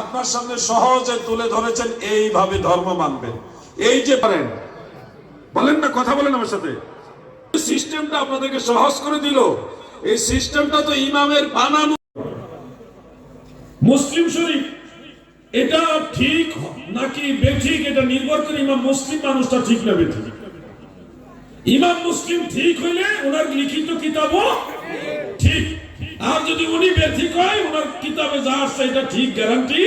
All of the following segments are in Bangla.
আপনার সামনে সহজে তুলে ধরেছেন, এইভাবে ধর্ম মানবেন। এই যে পারেন বলেন না, কথা বলেন আমার সাথে। সিস্টেমটা আপনাদেরকে সহজ করে দিল। এই সিস্টেমটা তো ইমামের বানানো। মুসলিম শরীফ, এটা ঠিক নাকি বেঠিক? এটা নির্ভর করে ইমাম মুসলিম মানুষটা ঠিক না বেঠিক। ইমাম মুসলিম ঠিক হইলে ওনার লিখিত কিতাবও ঠিক। আর যদি উনি বেঠিক হয় ওনার কিতাবে যা আসছে এটা ঠিক গ্যারান্টি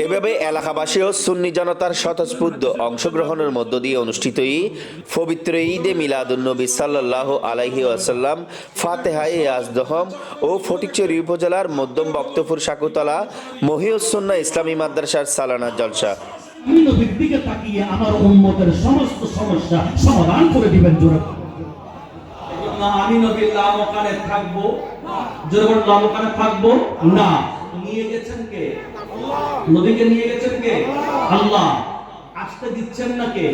এভাবে এলাকাবাসী ও সুন্নি জনতার স্বতঃস্ফূর্ত অংশগ্রহণের মধ্য দিয়ে অনুষ্ঠিত এই পবিত্র ঈদে মিলাদুন্নবী সাল্লাহ আলাইহি আসাল্লাম ফাতেহাই আজদহম ও ফটিকচুরি উপজেলার মধ্যম বক্তপুর শাকুতলা মহিউসন্না ইসলামী মাদ্রাসার সালানা জলসা। দিকে তাকিয়ে আমার উন্মতের সমস্ত সমস্যা সমাধান করে দিবেন জোরে আমি নবীর লামকানে থাকবো জোরে বলুন লামকানে থাকবো না নিয়ে গেছেন কে নদীকে নিয়ে গেছেন কে আল্লাহ আসতে দিচ্ছেন না কে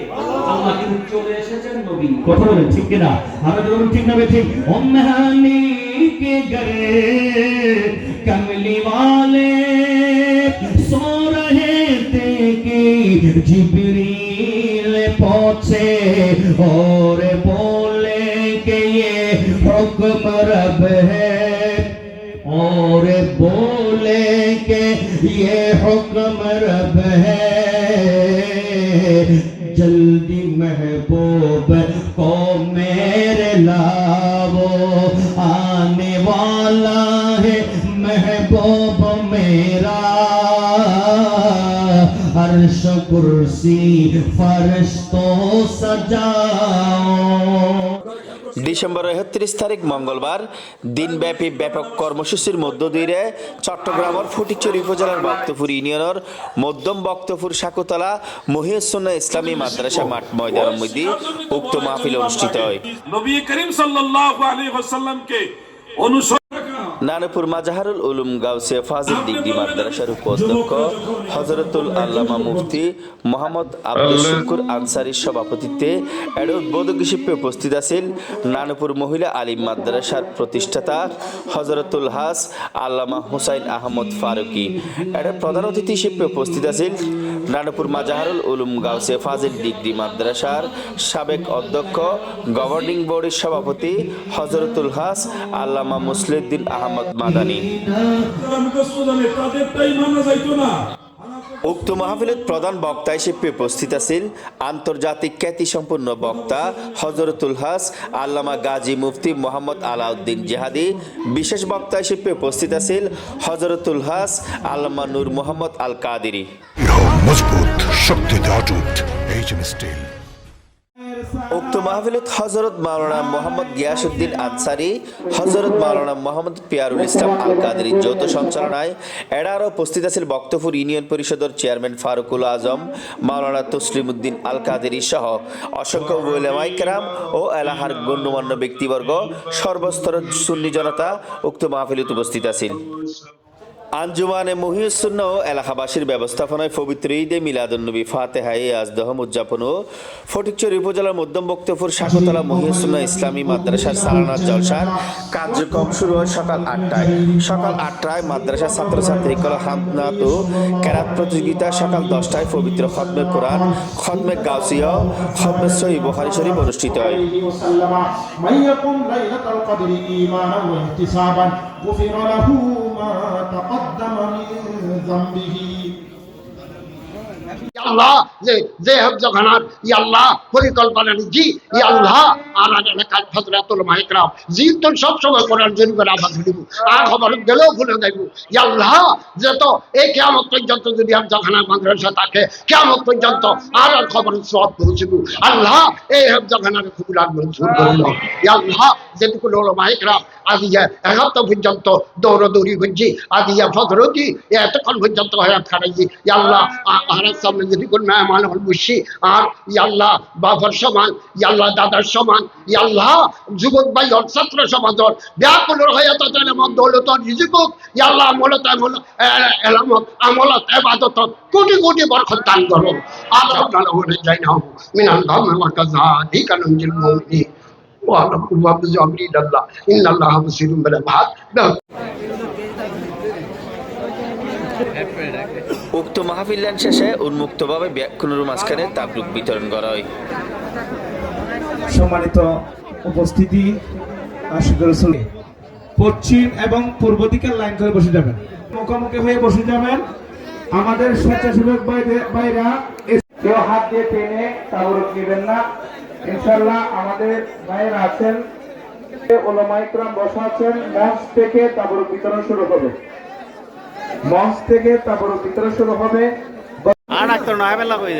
আল্লাহ কিন্তু চলে এসেছেন নবী কথা বলেন ঠিক কিনা আমরা যদি বলুন ঠিক না বে ঠিক ওমহানি के घरे कमली वाले सो रहे थे कि जिब्रील पहुंचे और बोले कि ये हुक्म रब है और बोले के ये हुक्म रब है। जल्दी महबूब को मेरे लावो, आने वाला है महबूब मेरा। अर्श कुर्सी फरिश्तों सजाओ। ডিসেম্বর একত্রিশ তারিখ মঙ্গলবার দিনব্যাপী ব্যাপক কর্মসূচির মধ্য দিয়ে চট্টগ্রামের ফটিকচুরি উপজেলার বক্তপুর ইউনিয়নের মধ্যম বক্তপুর শাকুতলা মহিউসন্না ইসলামী মাদ্রাসা মাঠ ময়দানের মধ্যে উক্ত মাহফিল অনুষ্ঠিত হয়। নবী করিম সাল্লাল্লাহু আলাইহি ওয়াসাল্লামকে অনুসরণ নানপুর মাজাহারুল উলুম গাউসিয়া ফাজিল ডিগ্রি মাদ্রাসার উপাধ্যক্ষ হজরতুল আল্লামা মুফতি মোহাম্মদ আব্দুল শুকুর আনসারির সভাপতিত্বে এর উদ্বোধক হিসেবে উপস্থিত আছেন নানপুর মহিলা আলিম মাদ্রাসার প্রতিষ্ঠাতা হজরতুল হাস আল্লামা হুসাইন আহমদ ফারুকি। এর প্রধান অতিথি হিসেবে উপস্থিত আছেন নানপুর মাজাহারুল উলুম গাউসিয়া ফাজিল ডিগ্রি মাদ্রাসার সাবেক অধ্যক্ষ গভর্নিং বোর্ডের সভাপতি হজরতুল হাস আল্লামা মুসলিউদ্দিন আহমদ মাদানী। তাদেরটাই মানা যাইতো না উক্ত মাহফিলের প্রধান বক্তা হিসেবে উপস্থিত আছেন আন্তর্জাতিক খ্যাতিসম্পন্ন বক্তা হজরতুল হাস আল্লামা গাজী মুফতি মোহাম্মদ আলাউদ্দিন জেহাদি। বিশেষ বক্তা হিসেবে উপস্থিত আছেন হজরতুল হাস আল্লামা নূর মোহাম্মদ আল কাদেরি মজবুত, শক্তিতে উক্ত মাহফিলত হজরত মাওলানা মোহাম্মদ গিয়াসুদ্দিন আনসারি হজরত মাওলানা মোহাম্মদ পিয়ারুল ইসলাম আল কাদেরি যৌথ সঞ্চালনায় আরও উপস্থিত আছেন বক্তপুর ইউনিয়ন পরিষদের চেয়ারম্যান ফারুকুল আজম, মাওলানা তসলিম উদ্দিন আল কাদেরি সহ অসংখ্য ওলেমাইকেরাম ও এলাহার গণ্যমান্য ব্যক্তিবর্গ, সর্বস্তরের সুন্নি জনতা উক্ত মাহফিলত উপস্থিত আছেন। আঞ্জুমানে মহিউসুন্ন ও এলাকাবাসীর ব্যবস্থাপনায় পবিত্র ঈদে মিলাদুন্নবী ফাতেহাই আজদহম উদযাপন ও ফটিকচুরি উপজেলার মধ্যম বক্তপুর শাকুতলা মহিউসুন্না ইসলামী মাদ্রাসার সালানা জলসার কার্যক্রম শুরু হয় সকাল আটটায় সকাল আটটায় মাদ্রাসার ছাত্রছাত্রী কল হামনাত ও কেরাত প্রতিযোগিতা সকাল দশটায় পবিত্র খতমে কোরআন খতমে গাউসিয়া খতমে সহি বখারি শরীফ অনুষ্ঠিত হয় وسلم من يقم ليلة القدر إيمانا واحتسابا غفر له ما تقدم من ذنبه আল্লাহ, যে যে হজ্জখানার ই আল্লাহ, পরিকল্পনা জি ই আল্লাহ। আর আর এলাকার ফজরাতুল মাইকরাম, জি তো সব করার জন্য করে আবার দিব আর খবর গেলেও ভুলে যাইব। ই আল্লাহ, যে তো এই কেমন পর্যন্ত যদি হজ্জখানার মাদ্রাসা থাকে কেমন পর্যন্ত আর আর খবর সব পৌঁছব। আল্লাহ, এই হজ্জখানার খুবুর আর মঞ্জুর করল ই আল্লাহ, যেটুকু হলো মাইকরাম আজিয়া একাত্তর পর্যন্ত দৌড়দৌড়ি করছি আজিয়া ফজরতি, এতক্ষণ পর্যন্ত হয়ে খারাইছি ই আল্লাহ আর সামনে হল বসি, আর ইয়াল্লাহ বাবার সমান ইয়াল্লাহ দাদার সমান ইয়াল্লাহ যুবক ভাই হল ছাত্র সমাজ হল ব্যাকুল হয়ে তাদের মধ্যে হলো তোর রিজিকুক ইয়াল্লাহ আমলত আমল এলামত আমলত, এবাদত কোটি কোটি বরকত দান করো। আল্লাহ তাআলা বলে যাই না মিনাল গাম ওয়া কাযালিকা নুনজিল মুমিনিন। ওয়া লাকুম ওয়া ইন্নাল্লাহা বাসীরুম বিল ইবাদ উক্ত মাহফিলান শেষে উন্মুক্তভাবে ব্যাকুনুর মাঝখানে তাবরুক বিতরণ করা হয়। সম্মানিত উপস্থিতি পশ্চিম এবং পূর্ব দিকের লাইন করে বসে যাবেন। মুখোমুখি হয়ে বসে যাবেন। আমাদের স্বেচ্ছাসেবক এস- কেউ হাত দিয়ে টেনে তাবরুক নেবেন না। ইনশাল্লাহ আমাদের ভাইয়েরা আছেন। ওলামাইকরাম বসা আছেন। মঞ্চ থেকে তাবরুক বিতরণ শুরু হবে। মঞ্চ থেকে তারপর বিতরণ শুরু হবে। আর ডাক্তার নয় বেলা কই